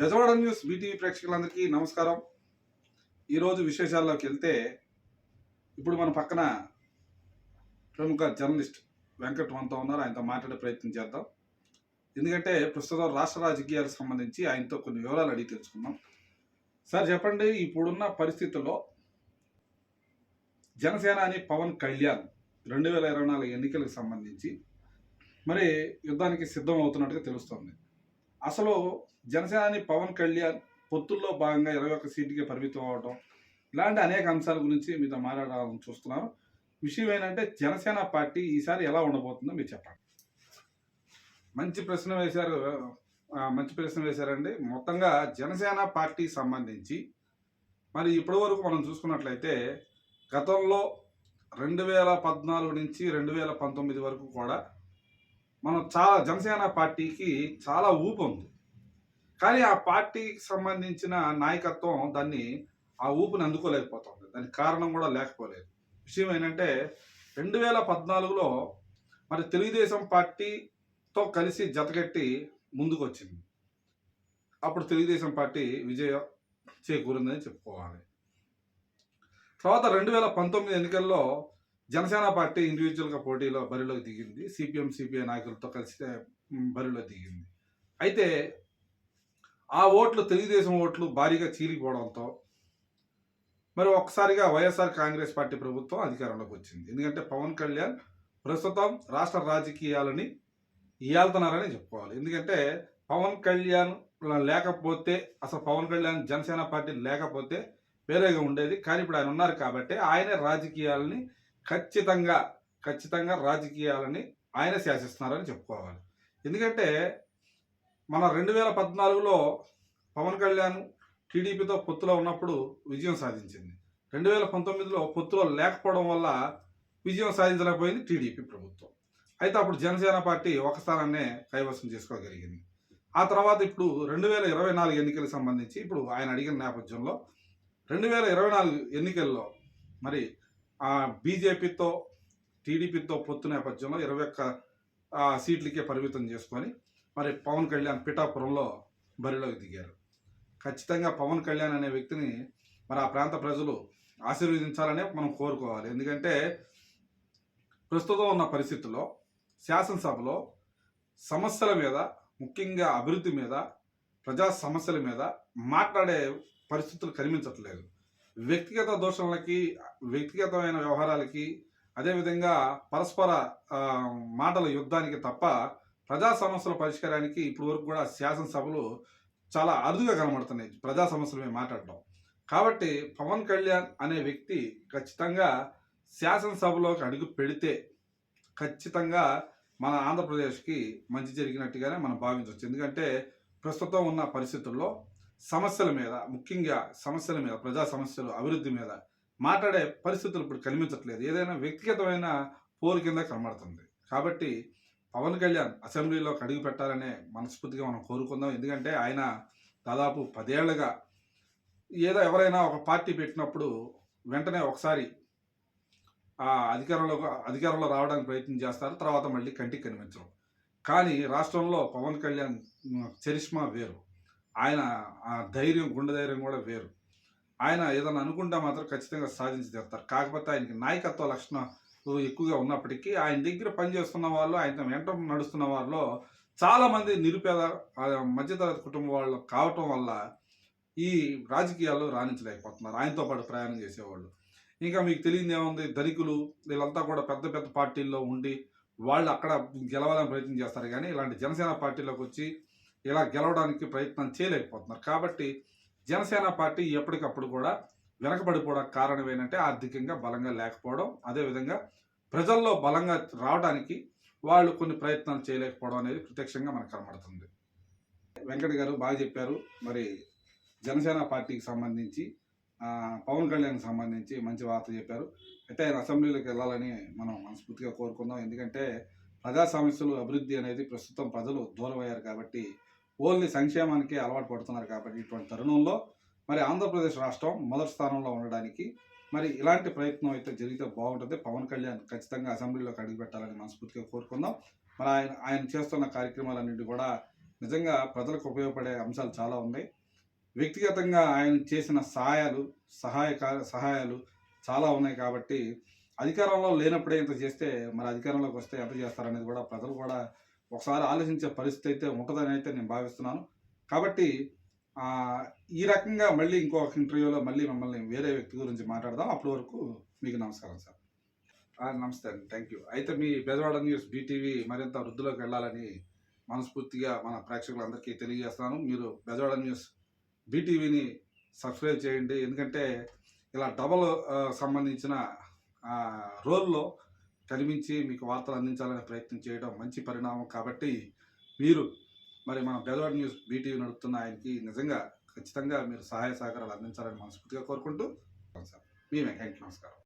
Bezawada news BTV ప్రేక్షకులందరికీ నమస్కారం. ఈరోజు విశేషాల్లోకి వెళ్తే ఇప్పుడు మన పక్కన ప్రముఖ జర్నలిస్ట్ వెంకట్ మనతో ఉన్నారు. ఆయనతో మాట్లాడే ప్రయత్నం చేద్దాం. ఎందుకంటే ప్రస్తుతం రాష్ట్ర రాజకీయాలకు సంబంధించి ఆయనతో కొన్ని వివరాలు అడిగి తెలుసుకుందాం. సార్ చెప్పండి ఇప్పుడున్న పరిస్థితుల్లో జనసేనాని పవన్ కళ్యాణ్ రెండు వేల ఇరవై నాలుగు ఎన్నికలకు సంబంధించి మరి యుద్ధానికి సిద్ధం అవుతున్నట్టుగా తెలుస్తోంది. అసలు జనసేనాని పవన్ కళ్యాణ్ పొత్తుల్లో భాగంగా ఇరవై ఒక్క సీటుకే పరిమితం అవడం ఇలాంటి అనేక అంశాల గురించి మీతో మాట్లాడాలని చూస్తున్నాను విషయం ఏంటంటే జనసేన పార్టీ ఈసారి ఎలా ఉండబోతుందో మీరు చెప్పండి. మంచి ప్రశ్న వేశారు మంచి ప్రశ్న వేశారండి. మొత్తంగా జనసేన పార్టీ సంబంధించి మరి ఇప్పటి వరకు మనం చూసుకున్నట్లయితే గతంలో రెండు వేల పద్నాలుగు నుంచి రెండు వేల పంతొమ్మిది వరకు కూడా మనం చాలా జనసేన పార్టీకి చాలా ఊపు ఉంది. కానీ ఆ పార్టీకి సంబంధించిన నాయకత్వం దాన్ని ఆ ఊపుని అందుకోలేకపోతుంది. దానికి కారణం కూడా లేకపోలేదు. విషయం ఏంటంటే రెండు వేల పద్నాలుగులో మరి తెలుగుదేశం పార్టీతో కలిసి జతకట్టి ముందుకు వచ్చింది అప్పుడు తెలుగుదేశం పార్టీ విజయం చేకూరిందని చెప్పుకోవాలి. తర్వాత రెండు వేల పంతొమ్మిది ఎన్నికల్లో జనసేన పార్టీ ఇండివిజువల్గా పోటీలో బరిలోకి దిగింది. సిపిఎం సిపిఐ నాయకులతో కలిసి బరిలో దిగింది. అయితే ఆ ఓట్లు తెలుగుదేశం ఓట్లు భారీగా చీలిపోవడంతో మరి ఒక్కసారిగా వైఎస్ఆర్ కాంగ్రెస్ పార్టీ ప్రభుత్వం అధికారంలోకి వచ్చింది. ఎందుకంటే పవన్ కళ్యాణ్ ప్రస్తుతం రాష్ట్ర రాజకీయాలని ఏళ్తున్నారని చెప్పుకోవాలి. ఎందుకంటే పవన్ కళ్యాణ్ లేకపోతే అసలు పవన్ కళ్యాణ్ జనసేన పార్టీ లేకపోతే వేరేగా ఉండేది. కానీ ఇప్పుడు ఆయన ఉన్నారు కాబట్టి ఆయనే రాజకీయాలని ఖచ్చితంగా ఖచ్చితంగా రాజకీయాలని ఆయన శాసిస్తున్నారని చెప్పుకోవాలి. ఎందుకంటే మన రెండు వేల పద్నాలుగులో పవన్ కళ్యాణ్ టీడీపీతో పొత్తులో ఉన్నప్పుడు విజయం సాధించింది. రెండు వేల పంతొమ్మిదిలో పొత్తులో లేకపోవడం వల్ల విజయం సాధించలేకపోయింది టీడీపీ ప్రభుత్వం. అయితే అప్పుడు జనసేన పార్టీ ఒక స్థానాన్నే కైవసం చేసుకోగలిగింది. ఆ తర్వాత ఇప్పుడు రెండు వేల ఇరవై నాలుగు ఎన్నికలకు సంబంధించి ఇప్పుడు ఆయన అడిగిన నేపథ్యంలో రెండు వేల ఇరవై నాలుగు ఎన్నికల్లో మరి బీజేపీతో టీడీపీతో పొత్తు నేపథ్యంలో ఇరవై ఒక్క సీట్లకే పరిమితం చేసుకొని మరి పవన్ కళ్యాణ్ పిఠాపురంలో బరిలోకి దిగారు. ఖచ్చితంగా పవన్ కళ్యాణ్ అనే వ్యక్తిని మరి ఆ ప్రాంత ప్రజలు ఆశీర్వదించాలనే మనం కోరుకోవాలి. ఎందుకంటే ప్రస్తుతం ఉన్న పరిస్థితుల్లో శాసనసభలో సమస్యల మీద ముఖ్యంగా అభివృద్ధి మీద ప్రజా సమస్యల మీద మాట్లాడే పరిస్థితులు కనిపించట్లేదు. వ్యక్తిగత దోషణలకి వ్యక్తిగతమైన వ్యవహారాలకి అదేవిధంగా పరస్పర మాటల యుద్ధానికి తప్ప ప్రజా సమస్యల పరిష్కారానికి ఇప్పటి వరకు కూడా శాసనసభలు చాలా అరుదుగా కనబడుతున్నాయి. ప్రజా సమస్యల మీద మాట్లాడడం కాబట్టి పవన్ కళ్యాణ్ అనే వ్యక్తి ఖచ్చితంగా శాసనసభలోకి అడుగు పెడితే ఖచ్చితంగా మన ఆంధ్రప్రదేశ్కి మంచి జరిగినట్టుగానే మనం భావించవచ్చు. ఎందుకంటే ప్రస్తుతం ఉన్న పరిస్థితుల్లో సమస్యల మీద ముఖ్యంగా సమస్యల మీద ప్రజా సమస్యలు అభివృద్ధి మీద మాట్లాడే పరిస్థితులు ఇప్పుడు కనిపించట్లేదు. ఏదైనా వ్యక్తిగతమైన పోరు కింద కనబడుతుంది. కాబట్టి పవన్ కళ్యాణ్ అసెంబ్లీలోకి అడుగు పెట్టాలనే మనస్ఫూర్తిగా మనం కోరుకుందాం. ఎందుకంటే ఆయన దాదాపు పదేళ్ళుగా ఏదో ఎవరైనా ఒక పార్టీ పెట్టినప్పుడు వెంటనే ఒకసారి ఆ అధికారంలో అధికారంలో రావడానికి ప్రయత్నం చేస్తారు. తర్వాత మళ్ళీ కంటికి కనిపించరు. కానీ రాష్ట్రంలో పవన్ కళ్యాణ్ చరిష్మా వేరు. ఆయన ఆ ధైర్యం గుండె ధైర్యం కూడా వేరు. ఆయన ఏదైనా అనుకుంటే మాత్రం ఖచ్చితంగా సాధించి తీరుతారు. కాకపోతే ఆయనకి నాయకత్వ లక్షణాలు ఎక్కువగా ఉన్నప్పటికీ ఆయన దగ్గర పనిచేస్తున్న వాళ్ళు ఆయన వెంట నడుస్తున్న వాళ్ళు చాలామంది నిరుపేద ఆ, మధ్యతరగతి కుటుంబం వాళ్ళు కావటం వల్ల ఈ రాజకీయాల్లో రాణించలేకపోతున్నారు. ఆయనతో పాటు ప్రయాణం చేసేవాళ్ళు. ఇంకా మీకు తెలియదు ఏముంది? ధనికులు వీళ్ళంతా కూడా పెద్ద పెద్ద పార్టీల్లో ఉండి వాళ్ళు అక్కడ గెలవాలని ప్రయత్నం చేస్తారు. కానీ ఇలాంటి జనసేన పార్టీలోకి వచ్చి ఇలా గెలవడానికి ప్రయత్నం చేయలేకపోతున్నారు. కాబట్టి జనసేన పార్టీ ఎప్పటికప్పుడు కూడా వెనకబడిపోవడానికి కారణం ఏంటంటే ఆర్థికంగా బలంగా లేకపోవడం అదేవిధంగా ప్రజల్లో బలంగా రావడానికి వాళ్ళు కొన్ని ప్రయత్నాలు చేయలేకపోవడం అనేది ప్రత్యక్షంగా మనకు కనబడుతుంది. వెంకట గారు బాగా చెప్పారు. మరి జనసేన పార్టీకి సంబంధించి పవన్ కళ్యాణ్కి సంబంధించి మంచి వార్త చెప్పారు. అయితే ఆయన అసెంబ్లీలోకి వెళ్ళాలని మనం మనస్ఫూర్తిగా కోరుకుందాం. ఎందుకంటే ప్రజా సమస్యలు అభివృద్ధి అనేది ప్రస్తుతం ప్రజలు దూరమయ్యారు కాబట్టి ఓన్లీ సంక్షేమానికి అలవాటు పడుతున్నారు కాబట్టి ఇటువంటి తరుణంలో మరి ఆంధ్రప్రదేశ్ రాష్ట్రం మొదటి స్థానంలో ఉండడానికి మరి ఇలాంటి ప్రయత్నం అయితే జరిగితే బాగుంటుంది. పవన్ కళ్యాణ్ ఖచ్చితంగా అసెంబ్లీలోకి అడుగుపెట్టాలని మనస్ఫూర్తిగా కోరుకుందాం. మరి ఆయన ఆయన చేస్తున్న కార్యక్రమాలన్నింటి కూడా నిజంగా ప్రజలకు ఉపయోగపడే అంశాలు చాలా ఉన్నాయి. వ్యక్తిగతంగా ఆయన చేసిన సహాయాలు సహాయక సహాయాలు చాలా ఉన్నాయి కాబట్టి అధికారంలో లేనప్పుడే ఇంత చేస్తే మరి అధికారంలోకి వస్తే ఎంత చేస్తారనేది కూడా ప్రజలు కూడా ఒకసారి ఆలోచించే పరిస్థితి అయితే ఉంటుందని అయితే నేను భావిస్తున్నాను. కాబట్టి ఈ రకంగా మళ్ళీ ఇంకొక ఇంటర్వ్యూలో మళ్ళీ మిమ్మల్ని వేరే వ్యక్తి గురించి మాట్లాడదాం. అప్పటి వరకు మీకు నమస్కారం సార్. నమస్తే అండి. Thank you. అయితే మీ బెజవాడ న్యూస్ బీటీవీ మరింత వృద్ధిలోకి వెళ్ళాలని మనస్ఫూర్తిగా మన ప్రేక్షకులందరికీ తెలియజేస్తాను మీరు బెజవాడ న్యూస్ బీటీవీని సబ్స్క్రైబ్ చేయండి. ఎందుకంటే ఇలా డబల్ సంబంధించిన రోల్లో కనిపించి మీకు వార్తలు అందించాలనే ప్రయత్నం చేయడం మంచి పరిణామం కాబట్టి మీరు మరి మన బెదవాడ న్యూస్ బీటీవీ నడుపుతున్న ఆయనకి నిజంగా ఖచ్చితంగా మీరు సహాయ సహకారాలు అందించాలని మనస్ఫూర్తిగా కోరుకుంటూ సార్ మీ వెంకయ్య నమస్కారం.